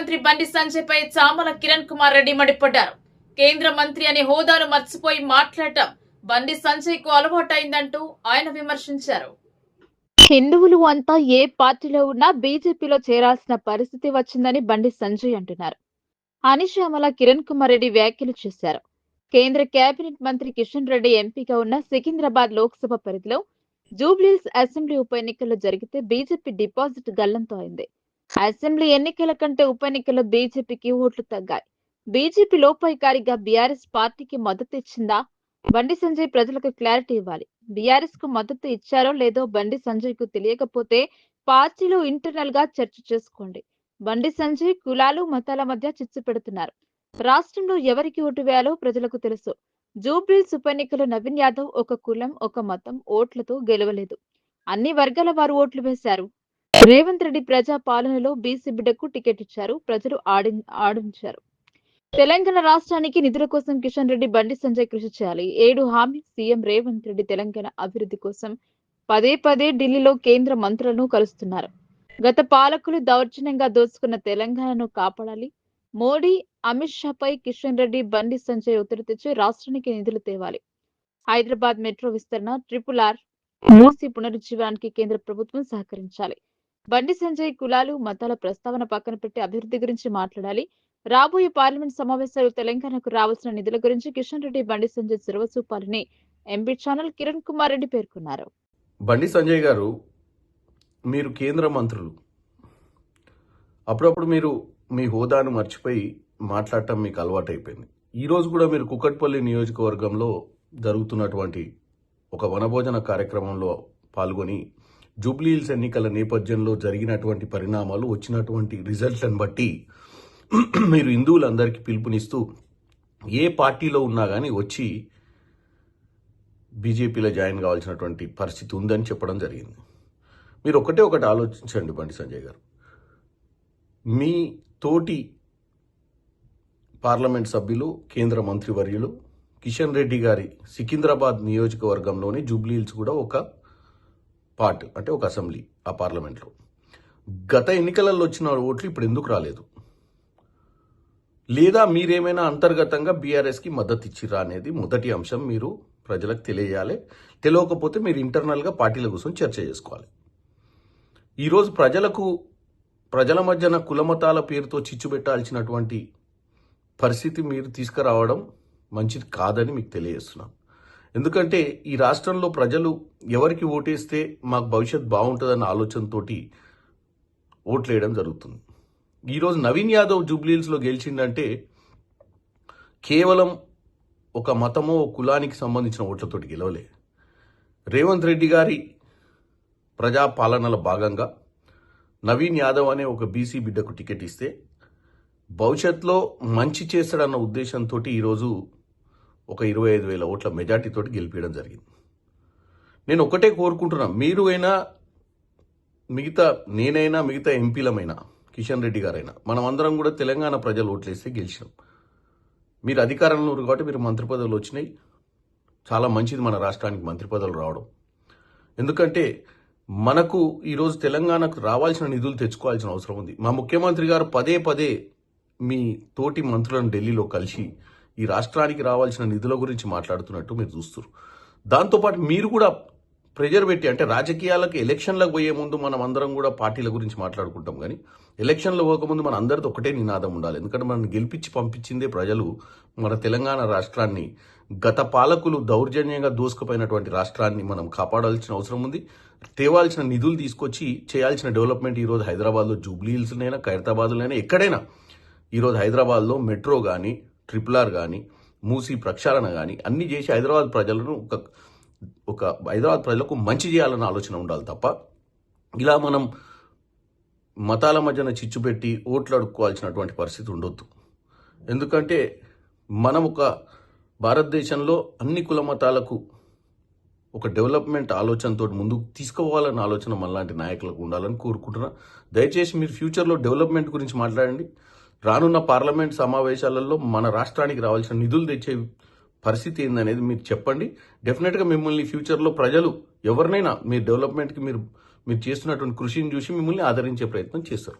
మంత్రి బండి సంజయ్ పై చామల కిరణ్ కుమార్ రెడ్డి మండిపడ్డారు. కేంద్ర మంత్రి అనే హోదాను మర్చిపోయి మాట్లాడటం బండి సంజయ్కు అలవాటైందంటూ ఆయన విమర్శించారు. హిందువులు అంతా ఏ పార్టీలో ఉన్నా బీజేపీలో చేరాల్సిన పరిస్థితి వచ్చిందని బండి సంజయ్ అంటున్నారు. అని కిరణ్ కుమార్ రెడ్డి వ్యాఖ్యలు చేశారు. కేంద్ర కేబినెట్ మంత్రి కిషన్ రెడ్డి ఎంపీగా ఉన్న సికింద్రాబాద్ లోక్సభ పరిధిలో జూబ్లీస్ అసెంబ్లీ ఉప ఎన్నికల్లో జరిగితే బీజేపీ డిపాజిట్ గల్లంతో అయింది. అసెంబ్లీ ఎన్నికల కంటే ఉప ఎన్నికల్లో బీజేపీకి ఓట్లు తగ్గాయి. బీజేపీ లోపాయికారిగా బీఆర్ఎస్ పార్టీకి మద్దతు ఇచ్చిందా? బండి సంజయ్ ప్రజలకు క్లారిటీ ఇవ్వాలి. బీఆర్ఎస్కు మద్దతు ఇచ్చారో లేదో బండి సంజయ్కు తెలియకపోతే పార్టీలో ఇంటర్నల్గా చర్చ చేసుకోండి. బండి సంజయ్ కులాలు మతాల మధ్య చిచ్చు పెడుతున్నారు. రాష్ట్రంలో ఎవరికి ఓటు వేయాలో ప్రజలకు తెలుసు. జూబ్లీస్ ఉప ఎన్నికలో నవీన్ యాదవ్ ఒక కులం ఒక మతం ఓట్లతో గెలవలేదు. అన్ని వర్గాల వారు ఓట్లు వేశారు. రేవంత్ రెడ్డి ప్రజా పాలనలో బీసీ బిడ్డకు టికెట్ ఇచ్చారు. ప్రజలు ఆడి ఆడించారు. తెలంగాణ రాష్ట్రానికి నిధుల కోసం కిషన్ రెడ్డి బండి సంజయ్ కృషి చేయాలి. ఏడు హామీ సీఎం రేవంత్ రెడ్డి తెలంగాణ అభివృద్ధి కోసం పదే పదే ఢిల్లీలో కేంద్ర మంత్రులను కలుస్తున్నారు. గత పాలకులు దౌర్జన్యంగా దోచుకున్న తెలంగాణను కాపాడాలి. మోడీ అమిత్ షాపై కిషన్ రెడ్డి బండి సంజయ్ ఒత్తిడి తెచ్చి రాష్ట్రానికి నిధులు తేవాలి. హైదరాబాద్ మెట్రో విస్తరణ ట్రిపుల్ ఆర్ మూసి పునరుజ్జీవానికి కేంద్ర ప్రభుత్వం సహకరించాలి. బండి సంజయ్ కులాలు మతాల ప్రస్తావన పక్కన పెట్టి అభివృద్ధి గురించి మాట్లాడాలి. రాబోయే పార్లమెంట్ సమావేశాలు తెలంగాణకు రావాల్సిన నిధుల గురించి కిషన్ రెడ్డి బండి సంజయ్ చొరవ చూపాలని ఎంపీ ఛానల్ కిరణ్ కుమార్ రెడ్డి పేర్కొన్నారు. బండి సంజయ్ గారు మీరు కేంద్ర మంత్రులు. అప్పుడప్పుడు మీరు మీ హోదాను మర్చిపోయి మాట్లాడటం మీకు అలవాటైపోయింది. ఈరోజు కూడా మీరు కుకట్పల్లి నియోజకవర్గంలో జరుగుతున్నటువంటి ఒక వనభోజన కార్యక్రమంలో పాల్గొని జూబ్లీహిల్స్ ఎన్నికల నేపథ్యంలో జరిగినటువంటి పరిణామాలు వచ్చినటువంటి రిజల్ట్లను బట్టి మీరు హిందువులందరికీ పిలుపునిస్తూ ఏ పార్టీలో ఉన్నా కానీ వచ్చి బీజేపీలో జాయిన్ కావాల్సినటువంటి పరిస్థితి ఉందని చెప్పడం జరిగింది. మీరు ఒకటే ఒకటి ఆలోచించండి బండి సంజయ్ గారు. మీ తోటి పార్లమెంట్ సభ్యులు కేంద్ర మంత్రివర్యులు కిషన్ రెడ్డి గారి సికింద్రాబాద్ నియోజకవర్గంలోని జూబ్లీహిల్స్ కూడా ఒక పార్ట్ అంటే ఒక అసెంబ్లీ ఆ పార్లమెంట్లో. గత ఎన్నికలలో వచ్చిన ఓట్లు ఇప్పుడు ఎందుకు రాలేదు? లేదా మీరేమైనా అంతర్గతంగా బీఆర్ఎస్కి మద్దతు ఇచ్చిరా అనేది మొదటి అంశం మీరు ప్రజలకు తెలియజేయాలి తెలియకపోతే మీరు ఇంటర్నల్గా పార్టీల కోసం చర్చ చేసుకోవాలి. ఈరోజు ప్రజలకు ప్రజల మధ్యన కులమతాల పేరుతో చిచ్చు పెట్టాల్సినటువంటి పరిస్థితి మీరు తీసుకురావడం మంచిది కాదని మీకు తెలియజేస్తున్నాను. ఎందుకంటే ఈ రాష్ట్రంలో ప్రజలు ఎవరికి ఓటేస్తే మాకు భవిష్యత్ బాగుంటుందన్న ఆలోచనతో ఓట్లేయడం జరుగుతుంది. ఈరోజు నవీన్ యాదవ్ జూబ్లీహిల్స్లో గెలిచిందంటే కేవలం ఒక మతమో కులానికి సంబంధించిన ఓట్లతోటి గెలవలే. రేవంత్ రెడ్డి గారి ప్రజాపాలనలో భాగంగా నవీన్ యాదవ్ అనే ఒక బీసీ బిడ్డకు టికెట్ ఇస్తే భవిష్యత్తులో మంచి చేస్తాడన్న ఉద్దేశంతో ఈరోజు ఒక ఇరవై ఐదు వేల ఓట్ల మెజార్టీతో గెలిపించడం జరిగింది. నేను ఒకటే కోరుకుంటున్నా మీరు అయినా మిగతా నేనైనా మిగతా ఎంపీలమైనా కిషన్ రెడ్డి గారైనా మనం అందరం కూడా తెలంగాణ ప్రజలు ఓట్లేస్తే గెలిచినాం. మీరు అధికారంలో ఉన్నారు కాబట్టి మీరు మంత్రి పదవులు వచ్చినాయి. చాలా మంచిది మన రాష్ట్రానికి మంత్రి పదవులు రావడం. ఎందుకంటే మనకు ఈరోజు తెలంగాణకు రావాల్సిన నిధులు తెచ్చుకోవాల్సిన అవసరం ఉంది. మా ముఖ్యమంత్రి గారు పదే పదే మీ తోటి మంత్రులను ఢిల్లీలో కలిసి ఈ రాష్ట్రానికి రావాల్సిన నిధుల గురించి మాట్లాడుతున్నట్టు మీరు చూస్తున్నారు దాంతోపాటు మీరు కూడా ప్రెజర్ పెట్టి అంటే రాజకీయాలకు ఎలక్షన్లకు పోయే ముందు మనం అందరం కూడా పార్టీల గురించి మాట్లాడుకుంటాం కానీ ఎలక్షన్లు పోకముందు మన అందరితో ఒకటే నినాదం ఉండాలి. ఎందుకంటే మనం గెలిపించి పంపించిందే ప్రజలు మన తెలంగాణ రాష్ట్రాన్ని. గత పాలకులు దౌర్జన్యంగా దూసుకుపోయినటువంటి రాష్ట్రాన్ని మనం కాపాడాల్సిన అవసరం ఉంది. తేవాల్సిన నిధులు తీసుకొచ్చి చేయాల్సిన డెవలప్మెంట్ ఈరోజు హైదరాబాద్లో జూబ్లీ హిల్స్లైనా ఖైరతాబాద్లోనైనా ఎక్కడైనా ఈరోజు హైదరాబాద్లో మెట్రో కానీ ట్రిపుల్ ఆర్ కానీ మూసీ ప్రక్షాళన కానీ అన్ని చేసి హైదరాబాద్ ప్రజలను ఒక ఒక హైదరాబాద్ ప్రజలకు మంచి చేయాలన్న ఆలోచన ఉండాలి తప్ప ఇలా మనం మతాల మధ్యన చిచ్చు పెట్టి ఓట్లు అడుక్కోవాల్సినటువంటి పరిస్థితి ఉండొద్దు. ఎందుకంటే మనం ఒక భారతదేశంలో అన్ని కుల మతాలకు ఒక డెవలప్మెంట్ ఆలోచనతో ముందుకు తీసుకోవాలన్న ఆలోచన మనలాంటి నాయకులకు ఉండాలని కోరుకుంటున్నా. దయచేసి మీరు ఫ్యూచర్లో డెవలప్మెంట్ గురించి మాట్లాడండి. రానున్న పార్లమెంట్ సమావేశాలలో మన రాష్ట్రానికి రావాల్సిన నిధులు తెచ్చే పరిస్థితి ఏందనేది మీరు చెప్పండి. డెఫినెట్గా మిమ్మల్ని ఫ్యూచర్లో ప్రజలు ఎవరినైనా మీ డెవలప్మెంట్కి మీరు మీరు చేస్తున్నటువంటి కృషిని చూసి మిమ్మల్ని ఆదరించే ప్రయత్నం చేస్తారు.